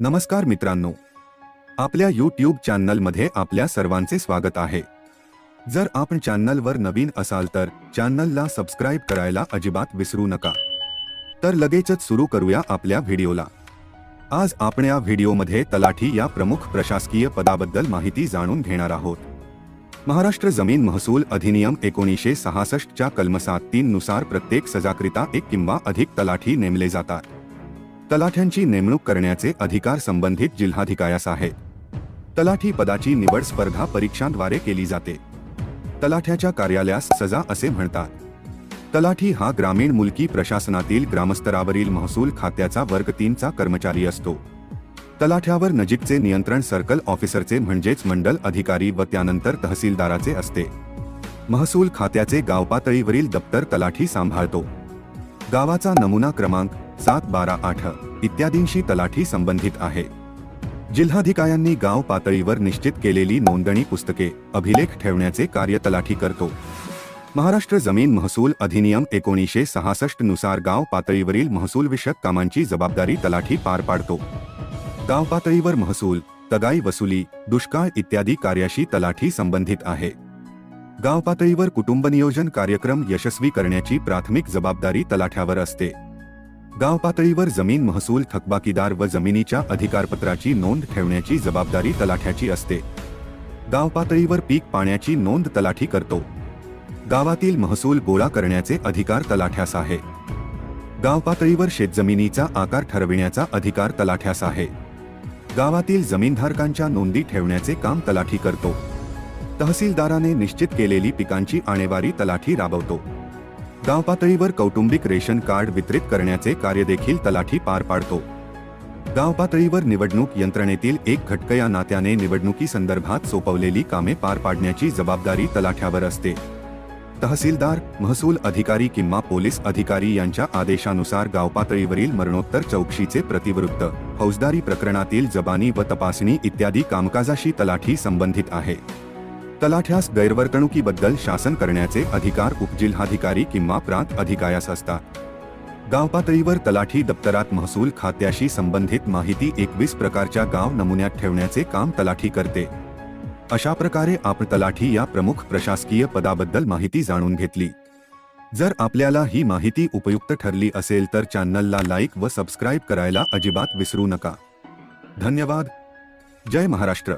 नमस्कार मित्रांनो. आपल्या यूट्यूब चॅनलमध्ये आपल्या सर्वांचे स्वागत आहे. जर आपण चॅनलवर नवीन असाल तर चॅनलला सबस्क्राईब करायला अजिबात विसरू नका. तर लगेचच सुरू करूया आपल्या व्हिडिओला. आज आपण या व्हिडिओमध्ये तलाठी या प्रमुख प्रशासकीय पदाबद्दल माहिती जाणून घेणार आहोत. महाराष्ट्र जमीन महसूल अधिनियम एकोणीसशे सहासष्टच्या कलम सात तीन नुसार प्रत्येक सजाकरिता एक किंवा अधिक तलाठी नेमले जातात. तलाठ्यांची नेमणूक करण्याचे अधिकार संबंधित जिल्हाधिकाऱ्यास आहेत. तलाठी पदाची निवड स्पर्धा परीक्षांद्वारे केली जाते. तलाठ्याच्या कार्यालयास सजा असे म्हणतात. तलाठी हा ग्रामीण मुलकी प्रशासनातील ग्रामस्तरावरील महसूल खात्याचा वर्ग तीनचा कर्मचारी असतो. तलाठ्यावर नजीकचे नियंत्रण सर्कल ऑफिसरचे म्हणजेच मंडल अधिकारी व त्यानंतर तहसीलदाराचे असते. महसूल खात्याचे गावपातळीवरील दप्तर तलाठी सांभाळतो. गावाचा नमुना क्रमांक सात बारा आठ इत्यादींशी तलाठी संबंधित आहे. जिल्हाधिकाऱ्यांनी गाव पातळीवर निश्चित केलेली नोंदणी पुस्तके अभिलेख ठेवण्याचे कार्य तलाठी करतो. महाराष्ट्र जमीन महसूल अधिनियम एकोणीसशे सहासष्टनुसार गाव पातळीवरील महसूलविषयक कामांची जबाबदारी तलाठी पार पाडतो. गाव पातळीवर महसूल तगाई वसुली दुष्काळ इत्यादी कार्याशी तलाठी संबंधित आहे. गाव पातळीवर कुटुंब नियोजन कार्यक्रम यशस्वी करण्याची प्राथमिक जबाबदारी तलाठ्यावर असते. गाव पातळीवर जमीन महसूल थकबाकीदार व जमिनीच्या अधिकारपत्राची नोंद ठेवण्याची जबाबदारी तलाठ्याची असते. गाव पातळीवर पीक पाण्याची नोंद तलाठी करतो. गावातील महसूल गोळा करण्याचे अधिकार तलाठ्यास आहे. गाव पातळीवर शेतजमिनीचा आकार ठरविण्याचा अधिकार तलाठ्यास आहे. गावातील जमीनधारकांच्या नोंदी ठेवण्याचे काम तलाठी करतो. तहसीलदाराने निश्चित केलेली पिकांची आणेवारी तलाठी राबवतो. गावपातळीवर कौटुंबिक रेशन कार्ड वितरित करण्याचे कार्य देखील तलाठी पार पाडतो. गावपातळीवर निवडणूक यंत्रणेतील एक घटक या नात्याने निवडणुकीसंदर्भात सोपवलेली कामे पार पाडण्याची जबाबदारी तलाठ्यावर असते. तहसीलदार महसूल अधिकारी किंवा पोलीस अधिकारी यांच्या आदेशानुसार गावपातळीवरील मरणोत्तर चौकशीचे प्रतिवृत्त फौजदारी प्रकरणातील जबानी व तपासणी इत्यादी कामकाजाशी तलाठी संबंधित आहे. तलाठ्यास गैरवर्तणुकीबद्दल शासन करण्याचे अधिकार उपजिल्हाधिकारी किंवा प्रांत अधिकाऱ्यास असतात. गावपातळीवर तलाठी दप्तरात महसूल खात्याशी संबंधित माहिती एकवीस प्रकारच्या गाव नमुन्यात ठेवण्याचे काम तलाठी करते. अशा प्रकारे आपण तलाठी या प्रमुख प्रशासकीय पदाबद्दल माहिती जाणून घेतली. जर आपल्याला ही माहिती उपयुक्त ठरली असेल तर चॅनलला लाईक व सबस्क्राईब करायला अजिबात विसरू नका. धन्यवाद. जय महाराष्ट्र.